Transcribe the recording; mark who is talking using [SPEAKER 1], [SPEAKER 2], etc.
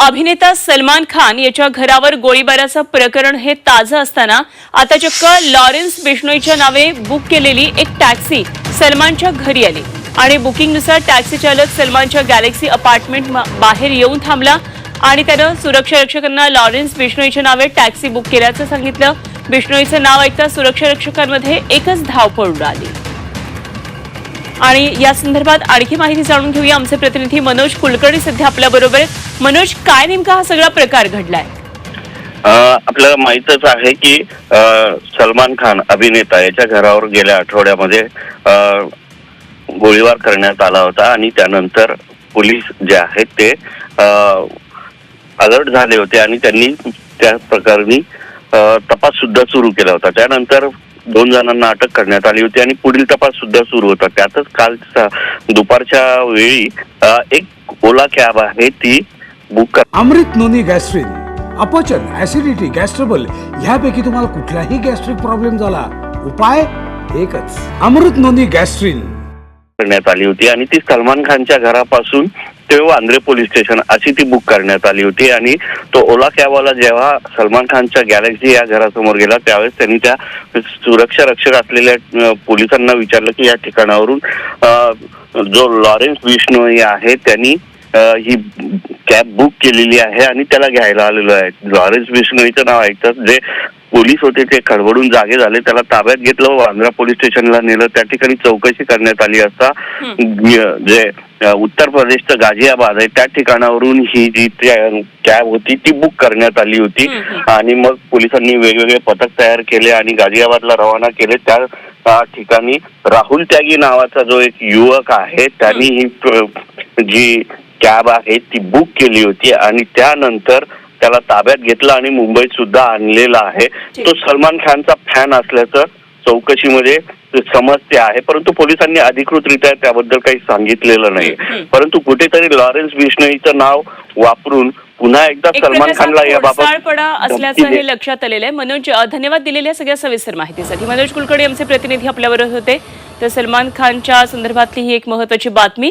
[SPEAKER 1] अभिनेता सलमान खान याच्या घरावर गोळीबाराचं प्रकरण हे ताजं असताना आता चक्क लॉरेन्स बिश्नोईच्या नावे बुक केलेली एक टॅक्सी सलमानच्या घरी आली. आणि बुकिंगनुसार टॅक्सी चालक सलमानच्या गॅलेक्सी अपार्टमेंट मा- बाहेर येऊन थांबला आणि त्यानं सुरक्षा रक्षकांना लॉरेन्स बिश्नोईच्या नावे टॅक्सी बुक केल्याचं सांगितलं. बिश्नोईचं नाव ऐकता सुरक्षा रक्षकांमध्ये एकच धावपळ उडाली आणि या संदर्भात आणखी माहिती जाणून घेऊया आमचे प्रतिनिधी मनोज कुलकर्णी सध्या आपल्या बरोबर आहेत. मनोज काय नेमका हा सगळा प्रकार घडलाय?
[SPEAKER 2] आपल्याला माहितच आहे की सलमान खान अभिनेता याच्या घरावर गेल्या आठवड्यामध्ये गोळीबार करण्यात आला होता आणि त्यानंतर पोलीस जे आहेत ते अलर्ट झाले होते आणि त्यांनी त्या प्रकरणी तपास सुद्धा सुरू केला होता. त्यानंतर दोन जणांना अटक करण्यात आली होती आणि पुढील तपास सुद्धा सुरू होता. त्यातच काल दुपारच्या वेळी एक ओला कॅब आहे ती बुक कर
[SPEAKER 3] अमृत नोनी गॅस्ट्रिन अपचन ऍसिडिटी गॅस्ट्रबल ह्यापैकी तुम्हाला कुठलाही गॅस्ट्रिक प्रॉब्लेम झाला उपाय एकच अमृत नोनी गॅस्ट्रिन.
[SPEAKER 2] करण्यात आली होती आणि ती सलमान खानच्या घरापासून ते वांद्रे पोलीस स्टेशन अशी ती बुक करण्यात आली होती. आणि तो ओला कॅबवाला जेव्हा सलमान खानच्या गॅलेक्सी या घरासमोर गेला त्यावेळेस त्यांनी त्या सुरक्षा रक्षक असलेल्या पोलिसांना विचारलं की या ठिकाणावरून जो लॉरेन्स बिश्नोई आहे त्यांनी ही कॅब बुक केलेली आहे आणि त्याला घ्यायला आलेलो आहे. लॉरेन्स बिश्नोईचं नाव ऐकतात. जे पोलीस होते ते खडबडून जागे झाले. त्याला ताब्यात घेतलं वांद्रा पोलीस स्टेशनला नेलं. त्या ठिकाणी चौकशी करण्यात आली असता जे उत्तर प्रदेशचं गाझियाबाद आहे. त्या ठिकाणावरून ही जी कॅब होती ती बुक करण्यात आली होती. आणि मग पोलिसांनी वेगवेगळे पथक तयार केले आणि गाझियाबादला रवाना केले. त्या ठिकाणी राहुल त्यागी नावाचा जो एक युवक आहे त्यांनी ही जी कॅब आहे ती बुक केली होती. आणि त्यानंतर त्याला ताब्यात घेतलं आणि मुंबईत सुद्धा आणलेला आहे. तो सलमान खानचा फॅन असल्याचं चौकशीमध्ये समजते आहे परंतु पोलिसांनी अधिकृतरित्या त्याबद्दल काही सांगितलेलं नाही. परंतु कुठेतरी लॉरेन्स बिश्नोईचं नाव वापरून पुन्हा एकदा
[SPEAKER 1] एक
[SPEAKER 2] सलमान खानला याबाबत
[SPEAKER 1] असल्याचं हे लक्षात आलेलं आहे. मनोज धन्यवाद दिलेल्या सगळ्या सविस्तर माहितीसाठी. मनोज कुलकर्णी आमचे प्रतिनिधी आपल्याबरोबर होते. तर सलमान खानच्या संदर्भातली ही एक महत्वाची बातमी.